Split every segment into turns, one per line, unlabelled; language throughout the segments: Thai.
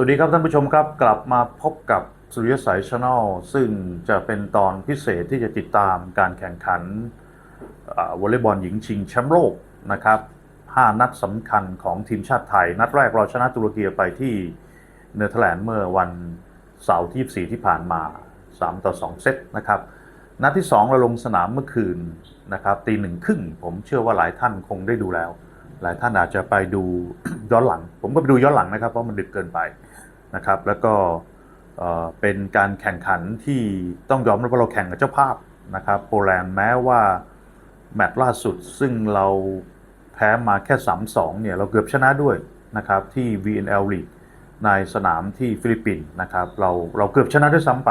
วัสดีครับท่านผู้ชมครับกลับมาพบกับสุริยสายชาแนลซึ่งจะเป็นตอนพิเศษที่จะติดตามการแข่งขันวอลเลย์บอลหญิงชิงแชมป์โลกนะครับ 5 นัดสำคัญของทีมชาติไทย นัดแรกเราชนะตุรกีไปที่เนเธอร์แลนด์เมื่อวันเสาร์ที่24ที่ผ่านมา 3 ต่อ 2 เซตนะครับ นัดที่ 2 เราลงสนามเมื่อคืนนะครับตีหนึ่งครึ่งผมเชื่อว่าหลายท่านคงได้ดูแล้ว หลายท่านอาจจะไปดูย้อนหลัง ผมก็ไปดูย้อนหลังนะครับเพราะมันดึกเกินไป นะครับ แล้วก็เป็นการแข่งขันที่ต้องยอมรับว่าเราแข่งกับเจ้าภาพนะครับโปแลนด์แม้ว่าแมตช์ล่าสุดซึ่งเราแพ้มาแค่ 3-2 เนี่ย เราเกือบชนะด้วยนะครับที่ VNL League ในสนามที่ฟิลิปปินส์นะครับเราเราเกือบชนะด้วยซ้ำไป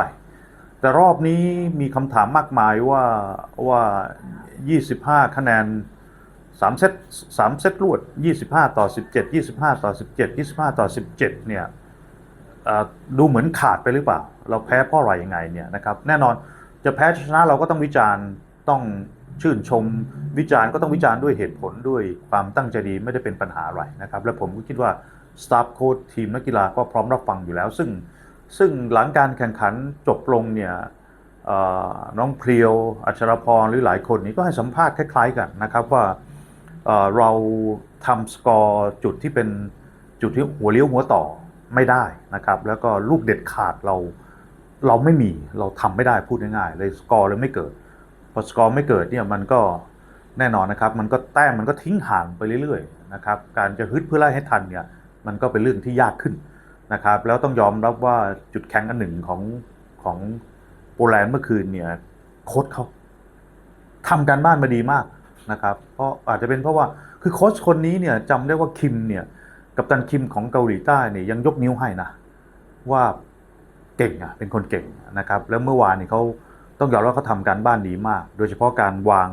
แต่รอบนี้มีคำถามมากมายว่าว่า 25 คะแนน 3 เซต3เซตรวด 25 ต่อ 17 25 ต่อ 17 25 ต่อ 17 เนี่ยเอ่อ ดูเหมือนขาดไปหรือเปล่า เราแพ้เพราะอะไรยังไงเนี่ยนะครับแน่นอนจะแพ้ชนะเราก็ต้องวิจารณ์ต้องชื่นชมวิจารณ์ก็ต้องวิจารณ์ด้วยเหตุผลด้วยความตั้งใจดีไม่ได้เป็นปัญหาอะไรนะครับและผมก็คิดว่าสตาฟโค้ชทีมนักกีฬาก็พร้อมรับฟังอยู่แล้ว ซึ่งซึ่งหลังการแข่งขันจบลงเนี่ยน้องเพรียว อัชรพรหรือหลายคนนี้ก็ให้สัมภาษณ์คล้ายๆกันนะครับว่าเราทำสกอร์จุดที่เป็นจุดที่หัวเลี้ยวหัวต่อ ไม่ได้นะครับ แล้วก็ลูกเด็ดขาดเราเราไม่มีเราทำไม่ได้พูดง่ายๆเลยสกอร์เลยไม่เกิดพอสกอร์ไม่เกิดเนี่ยมันก็แน่นอนนะครับ มันก็แต้มมันก็ทิ้งห่างไปเรื่อยๆนะครับการจะฮึดเพื่อไล่ให้ทันเนี่ยมันก็เป็นเรื่องที่ยากขึ้นนะครับ แล้วต้องยอมรับว่าจุดแข็งอันหนึ่งของของโปแลนด์เมื่อคืนเนี่ยโค้ชเขาทำการบ้านมาดีมากนะครับ เพราะอาจจะเป็นเพราะว่าคือโค้ชคนนี้เนี่ยจำได้ว่าคิมเนี่ย กับตันคิมของเกาหลีใต้เนี่ยยังยกนิ้วให้นะว่าเก่งอะเป็นคนเก่งนะครับ แล้วเมื่อวานนี้เขาต้องยอมรับว่าเขาทำการบ้านดีมาก โดยเฉพาะการวาง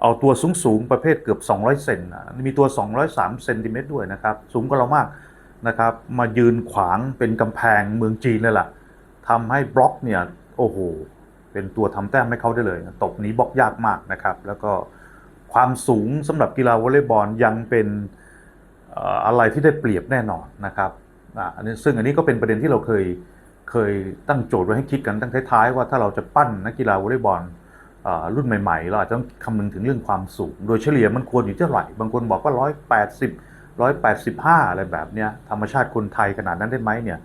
เอาตัวสูงสูงประเภทเกือบ 200 เซนมีตัว 203 เซนติเมตรด้วยนะครับ สูงกว่าเรามากนะครับ มายืนขวางเป็นกำแพงเมืองจีนเลยล่ะทำให้บล็อกเนี่ยโอ้โหเป็นตัวทำแต้มให้เขาได้เลยตบหนี้บล็อกยากมากนะครับ แล้วก็ความสูงสำหรับกีฬาวอลเลย์บอลยังเป็น อะไรที่ได้เปรียบแน่นอนนะครับอันนี้ซึ่งอันนี้ก็เป็นประเด็นที่เราเคยเคยตั้งโจทย์ไว้ให้คิดกันตั้งท้ายๆว่าถ้าเราจะปั้นนักกีฬาวอลเลย์บอลรุ่นใหม่ๆ เราอาจจะต้องคำนึงถึงเรื่องความสูง โดยเฉลี่ยมันควรอยู่เท่าไหร่ บางคนบอกว่า 180 185 อะไรแบบเนี้ยธรรมชาติคนไทยขนาดนั้นได้ไหมเนี่ย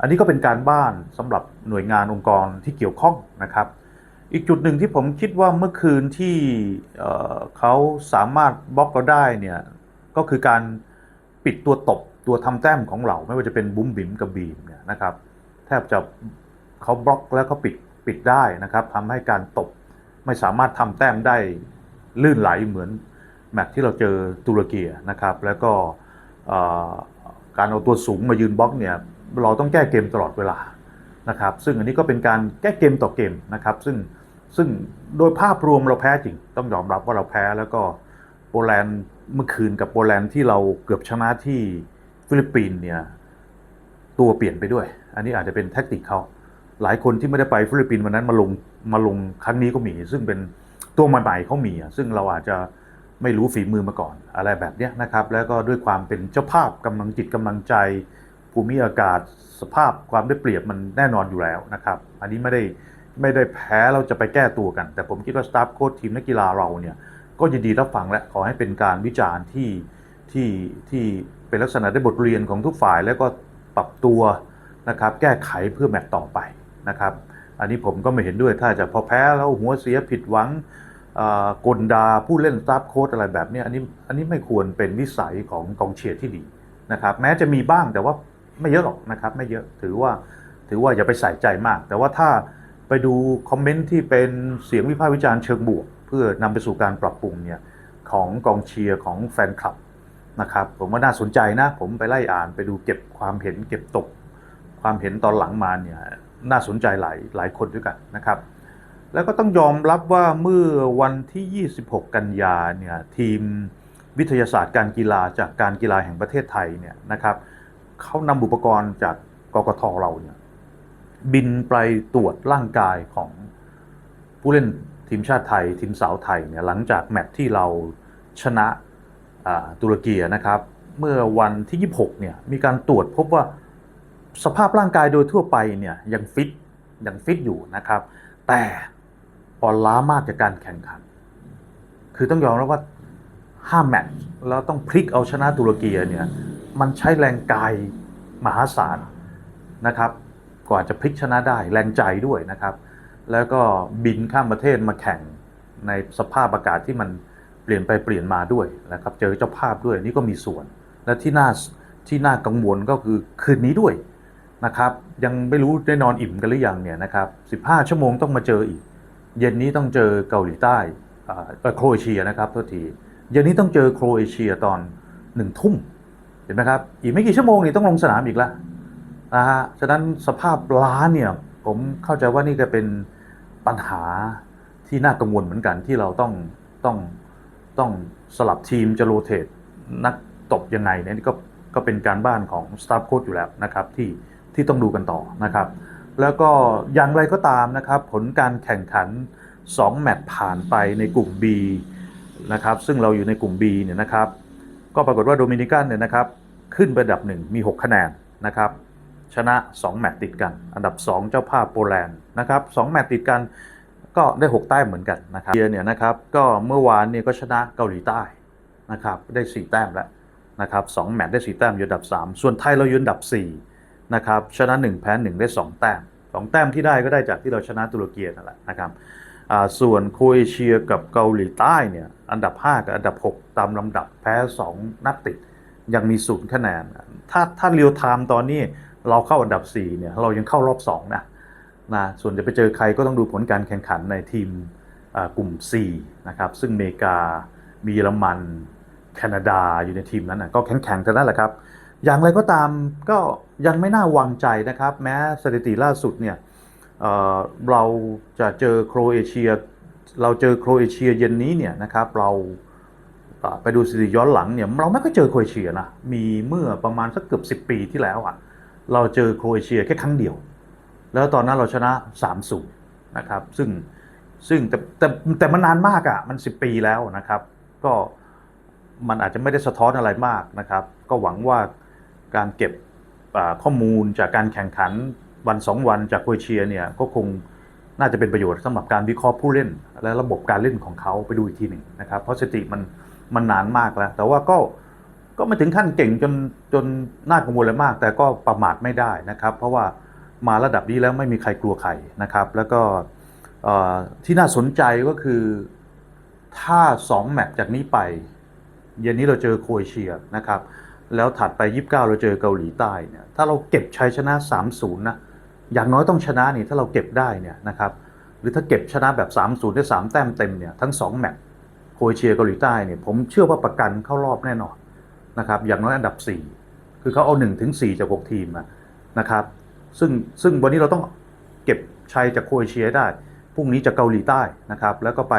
อันนี้ก็เป็นการบ้านสำหรับหน่วยงานองค์กรที่เกี่ยวข้องนะครับ อีกจุดหนึ่งที่ผมคิดว่าเมื่อคืนที่เเขาสามารถบล็อกเราได้เนี่ยก็คือการ ปิดตัวตบตัวทำแต้มของเราไม่ว่าจะเป็นบุ้มบิ๋มกับบีมเนี่ยนะครับแทบจะเขาบล็อกแล้วเขาปิดปิดได้นะครับทำให้การตบไม่สามารถทำแต้มได้ลื่นไหลเหมือนแมตช์ที่เราเจอตุรกีนะครับ แล้วก็การเอาตัวสูงมายืนบล็อกเนี่ยเราต้องแก้เกมตลอดเวลานะครับ ซึ่งอันนี้ก็เป็นการแก้เกมต่อเกมนะครับ ซึ่งซึ่งโดยภาพรวมเราแพ้จริง ต้องยอมรับว่าเราแพ้แล้วก็โปแลนด์ เมื่อคืนกับโปแลนด์ที่เราเกือบชนะที่ฟิลิปปินส์เนี่ยตัวเปลี่ยนไปด้วย อันนี้อาจจะเป็นแท็กติกเขาหลายคนที่ไม่ได้ไปฟิลิปปินส์วันนั้นมาลงมาลงครั้งนี้ก็มี ซึ่งเป็นตัวใหม่ๆเขามีอะซึ่งเราอาจจะไม่รู้ฝีมือมาก่อน อะไรแบบเนี้ยนะครับ แล้วก็ด้วยความเป็นเจ้าภาพกำลังจิตกำลังใจภูมิอากาศสภาพความได้เปรียบมันแน่นอนอยู่แล้วนะครับ อันนี้ไม่ได้ไม่ได้แพ้เราจะไปแก้ตัวกัน แต่ผมคิดว่าสตาฟโค้ชทีมนักกีฬาเราเนี่ย ก็ยินดีรับฟังและขอให้เป็นการวิจารณ์ที่ที่ที่เป็นลักษณะได้บทเรียนของทุกฝ่าย แล้วก็ปรับตัวนะครับ แก้ไขเพื่อแมตต์ต่อไปนะครับ อันนี้ผมก็ไม่เห็นด้วยถ้าจะพอแพ้แล้วหัวเสียผิดหวังอ่อกลดาผู้เล่นสตาฟโค้ชอะไรแบบนี้อันนี้อันนี้ไม่ควรเป็นวิสัยของกองเชียร์ที่ดีนะครับ แม้จะมีบ้างแต่ว่าไม่เยอะหรอกนะครับ ไม่เยอะถือว่าถือว่าอย่าไปใส่ใจมาก แต่ว่าถ้าไปดูคอมเมนต์ที่เป็นเสียงวิพากษ์วิจารณ์เชิงบวก พื่อนำไปสู่การปรับปรุงเนี่ยของกองเชียร์ของแฟนคลับนะครับผมว่าน่าสนใจนะ ผมไปไล่อ่านไปดูเก็บความเห็นเก็บตก ความเห็นตอนหลังมาเนี่ยน่าสนใจหลายหลายคนด้วยกันนะครับ แล้วก็ต้องยอมรับว่าเมื่อวันที่ 26 กันยาเนี่ยทีมวิทยาศาสตร์การกีฬาจากการกีฬาแห่งประเทศไทยเนี่ยนะครับเขานำอุปกรณ์จากกกทเราเนี่ยบินไปตรวจร่างกายของผู้เล่น ทีมชาติไทยทีมสาวไทยเนี่ยหลังจากแมตช์ที่เราชนะตุรกีนะครับ เมื่อวันที่ 26เนี่ยมีการตรวจพบว่าสภาพร่างกายโดยทั่วไปเนี่ยยังฟิตยังฟิตอยู่นะครับ แต่อ่อนล้ามากจากการแข่งขัน คือต้องยอมรับว่าห้าแมตช์แล้วต้องพลิกเอาชนะตุรกีเนี่ยมันใช้แรงกายมหาศาลนะครับ กว่าจะพลิกชนะได้แรงใจด้วยนะครับ แล้วก็บินข้ามประเทศมาแข่งในสภาพอากาศที่มันเปลี่ยนไปเปลี่ยนมาด้วยนะครับ เจอเจ้าภาพด้วยนี่ก็มีส่วน และที่น่าที่น่ากังวลก็คือคืนนี้ด้วยนะครับ ยังไม่รู้ได้นอนอิ่มกันหรือยังเนี่ยนะครับ 15 ชั่วโมงต้องมาเจออีก เย็นนี้ต้องเจอเกาหลีใต้อ่าโครเอเชียนะครับโทษที เย็นนี้ต้องเจอโครเอเชียตอนหนึ่งทุ่มเห็นไหมครับ อีกไม่กี่ชั่วโมงนี่ต้องลงสนามอีกแล้วนะฮะ ฉะนั้นสภาพล้านเนี่ยผมเข้าใจว่านี่ก็เป็น ปัญหาที่น่ากังวลเหมือนกันที่เราต้องต้องต้องสลับทีมจะโรเตทนักตบยังไงเนี่ยก็ก็เป็นการบ้านของสตาฟโค้ชอยู่แล้วนะครับที่ที่ต้องดูกันต่อนะครับ แล้วก็อย่างไรก็ตามนะครับ ผลการแข่งขัน 2 แมตช์ผ่านไปในกลุ่ม B นะครับซึ่งเราอยู่ในกลุ่ม B เนี่ยนะครับ ก็ปรากฏว่าโดมินิกันเนี่ยนะครับ ขึ้นไปอันดับหนึ่งมี 6 คะแนนนะครับ ชนะ 2 แมตช์ติดกัน อันดับ 2 เจ้าภาพโปแลนด์นะครับ2แมตช์ติดกันก็ได้ 6 แต้มเหมือนกันนะครับเดียเนี่ยนะครับก็เมื่อวานเนี่ยก็ชนะเกาหลีใต้นะครับได้ 4 แต้มแล้วนะครับ2แมตช์ได้ 4 แต้มอยู่อันดับ 3 ส่วนไทยเราอยู่อันดับ4นะครับชนะ 1 แพ้ 1 ได้ 2 แต้ม 2 แต้มที่ได้ก็ได้จากที่เราชนะตุรกีนั่นแหละนะครับส่วนโครเอเชียกับเกาหลีใต้เนี่ยอันดับ 5 กับอันดับ 6 ตามลำดับแพ้ 2 นัดติดยังมีศูนย์คะแนน ถ้าถ้าเรียลไทม์ตอนนี้ เราเข้าอันดับ4เนี่ยเรายังเข้ารอบ2นะนะส่วนจะไปเจอใครก็ต้องดูผลการแข่งขันในทีมกลุ่ม C นะครับ ซึ่งอเมริกา มีเยอรมันแคนาดาอยู่ในทีมนั้นนะก็แข็งๆทั้งนั้นแหละครับ อย่างไรก็ตามก็ยังไม่น่าวางใจนะครับ แม้สถิติล่าสุดเนี่ยเเราจะเจอโครเอเชีย เราเจอโครเอเชียเย็นนี้เนี่ยนะครับเราไปดูสถิติย้อนหลังเนี่ยเราไม่ก็เจอโครเอเชียนะมีเมื่อประมาณสักเกือบ10 ปีที่แล้วอะ เราเจอโครเอเชียแค่ครั้งเดียว แล้วตอนนั้นเราชนะ3-0นะครับ ซึ่งซึ่งแต่แต่แต่มันนานมากอะมัน 10 ปีแล้วนะครับ ก็มันอาจจะไม่ได้สะท้อนอะไรมากนะครับ ก็หวังว่าการเก็บข้อมูลจากการแข่งขันวันสองวันจากโครเอเชียเนี่ยก็คงน่าจะเป็นประโยชน์สำหรับการวิเคราะห์ผู้เล่น และระบบการเล่นของเขาไปดูอีกทีหนึ่งนะครับ เพราะสติมันมันนานมากแล้ว แต่ว่าก็ ก็ไม่ถึงขั้นเก่งจนจนน่ากังวลเลยมาก แต่ก็ประมาทไม่ได้นะครับ เพราะว่ามาระดับนี้แล้วไม่มีใครกลัวใครนะครับ แล้วก็ที่น่าสนใจก็คือถ้า 2 แมตช์จากนี้ไป เย็นนี้เราเจอโครเอเชียนะครับ แล้วถัดไป 29 เราเจอเกาหลีใต้เนี่ยถ้าเราเก็บชัยชนะ 3-0 นะ อย่างน้อยต้องชนะนี่ถ้าเราเก็บได้เนี่ยนะครับหรือถ้าเก็บชนะแบบ 3-0 ได้ 3 แต้มเต็มเนี่ยทั้ง 2 แมตช์โครเอเชียเกาหลีใต้เนี่ยผมเชื่อว่าประกันเข้ารอบแน่นอน นะครับอย่างน้อยอันดับ 4 คือเขาเอา1ถึง4จาก 6 ทีมนะครับซึ่งซึ่งวันนี้เราต้องเก็บชัยจากโครเอเชียได้พรุ่งนี้จะเกาหลีใต้นะครับแล้วก็ไป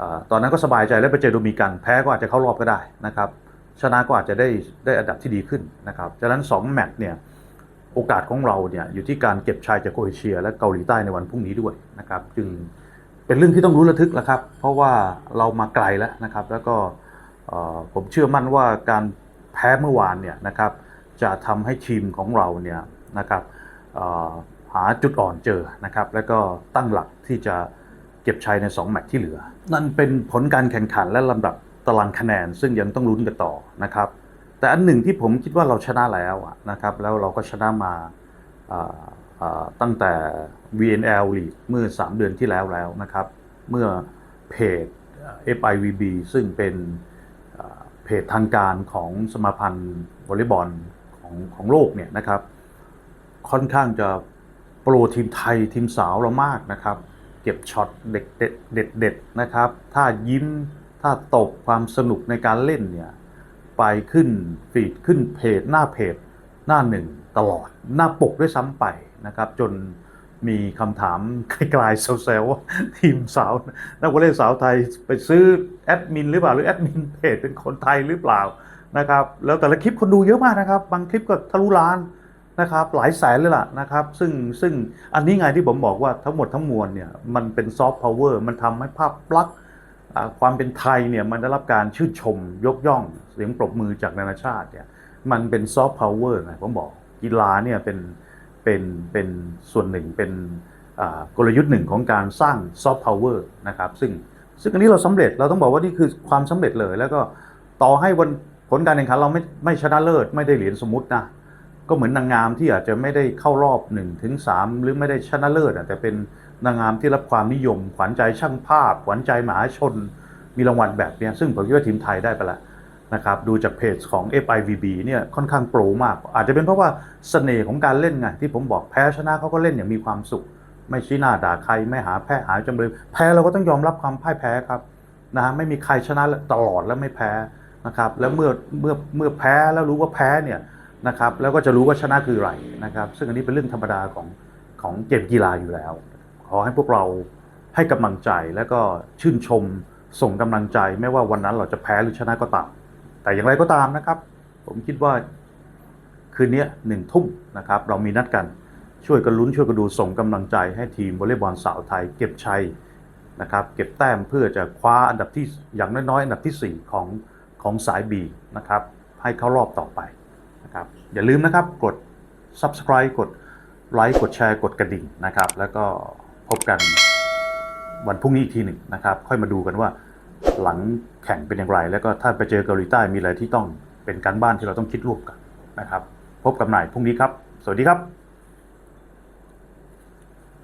อตอนนั้นก็สบายใจแล้วไปเจอโดมิกันแพ้ก็อาจจะเข้ารอบก็ได้นะครับชนะก็อาจจะได้ได้อันดับที่ดีขึ้นนะครับฉะนั้น 2 แมตช์เนี่ยโอกาสของเราเนี่ยอยู่ที่การเก็บชัยจากโครเอเชีย และเกาหลีใต้ในวันพรุ่งนี้ด้วยนะครับจึงเป็นเรื่องที่ต้องรู้ระทึกแล้วครับ เพราะว่าเรามาไกลแล้วนะครับ แล้วก็ ผมเชื่อมั่นว่าการแพ้เมื่อวานเนี่ยนะครับจะทำให้ทีมของเราเนี่ยนะครับหาจุดอ่อนเจอนะครับ แล้วก็ตั้งหลักที่จะเก็บชัยใน 2 แมตช์ที่เหลือ นั่นเป็นผลการแข่งขันและลำดับตารางคะแนน ซึ่งยังต้องลุ้นกันต่อนะครับ แต่อันหนึ่งที่ผมคิดว่าเราชนะแล้วนะครับ แล้วเราก็ชนะมาตั้งแต่ VNL League เมื่อ 3 เดือนที่แล้วแล้วนะครับ เมื่อเพจ FIVB ซึ่งเป็น เพจทางการของสมาพันธ์วอลเลย์บอลของของโลกเนี่ยนะครับ ค่อนข้างจะโปรทีมไทยทีมสาวเรามากนะครับ เก็บช็อตเด็ดเด็ดเด็ดเด็ดนะครับถ้ายิ้มถ้าตบความสนุกในการเล่นเนี่ยไปขึ้นฟีดขึ้นเพจหน้าเพจหน้าหนึ่งตลอดหน้าปกด้วยซ้ำไปนะครับ จน มีคำถามคลายๆเซลล์ว่าทีมสาวนักวอลเลย์สาวไทยไปซื้อแอดมินหรือเปล่าหรือแอดมินเพจเป็นคนไทยหรือเปล่านะครับแล้วแต่ละคลิปคนดูเยอะมากนะครับ บางคลิปก็ทะลุล้านนะครับหลายแสนเลยล่ะนะครับซึ่งซึ่งอันนี้ไงที่ผมบอกว่าทั้งหมดทั้งมวลเนี่ยมันเป็นซอฟต์พาวเวอร์มันทำให้ภาพลักษณ์ความเป็นไทยเนี่ยมันได้รับการชื่นชมยกย่องเสียงปรบมือจากนานาชาติเนี่ยมันเป็นซอฟต์พาวเวอร์ไงผมบอกกีฬาเนี่ยเป็น เป็นเป็นส่วนหนึ่งเป็นกลยุทธ์หนึ่งของการสร้างซอฟต์พาวเวอร์นะครับซึ่งซึ่งอันนี้เราสำเร็จเราต้องบอกว่านี่คือความสำเร็จเลย แล้วก็ต่อให้วันผลการแข่งขันเราไม่ไม่ชนะเลิศไม่ได้เหรียญสมมตินะก็เหมือนนางงามที่อาจจะไม่ได้เข้ารอบ1ถึง3หรือไม่ได้ชนะเลิศแต่เป็นนางงามที่รับความนิยม ขวัญใจช่างภาพ ขวัญใจมหาชน มีรางวัลแบบเนี้ยซึ่งผมคิดว่าทีมไทยได้ไปแล้ว นะครับดูจากเพจของ FIVB เนี่ยค่อนข้างโปรมาก อาจจะเป็นเพราะว่าเสน่ห์ของการเล่นไงที่ผมบอกแพ้ชนะเขาก็เล่นอย่างมีความสุข ไม่ชี้หน้าด่าใครไม่หาแพ้หาจำเลย แพ้เราก็ต้องยอมรับความพ่ายแพ้ครับนะฮะไม่มีใครชนะตลอดแล้วไม่แพ้นะครับแล้วเมื่อเมื่อเมื่อแพ้แล้วรู้ว่าแพ้เนี่ยนะครับแล้วก็จะรู้ว่าชนะคืออะไรนะครับ ซึ่งอันนี้เป็นเรื่องธรรมดาของของเกมกีฬาอยู่แล้ว ขอให้พวกเราให้กำลังใจแล้วก็ชื่นชมส่งกำลังใจ ไม่ว่าวันนั้นเราจะแพ้หรือชนะก็ตาม แต่อย่างไรก็ตามนะครับ ผมคิดว่าคืนนี้หนึ่งทุ่มนะครับ เรามีนัดกันช่วยกันลุ้นช่วยกันดูส่งกำลังใจให้ทีมวอลเลย์บอลสาวไทย เก็บชัยนะครับ เก็บแต้มเพื่อจะคว้าอันดับที่อย่างน้อยๆอันดับทีสี่ 4 ของของสาย B นะครับ ให้เข้ารอบต่อไปนะครับ อย่าลืมนะครับกด subscribe กดไลค์กดแชร์กดกระดิ่งนะครับ แล้วก็พบกันวันพรุ่งนี้อีกทีหนึ่งนะครับ ค่อยมาดูกันว่า หลังแข่งเป็นอย่างไร แล้วก็ถ้าไปเจอเกาหลีใต้มีอะไรที่ต้องเป็นการบ้านที่เราต้องคิดร่วมกันนะครับ พบกับนายพรุ่งนี้ครับ สวัสดีครับ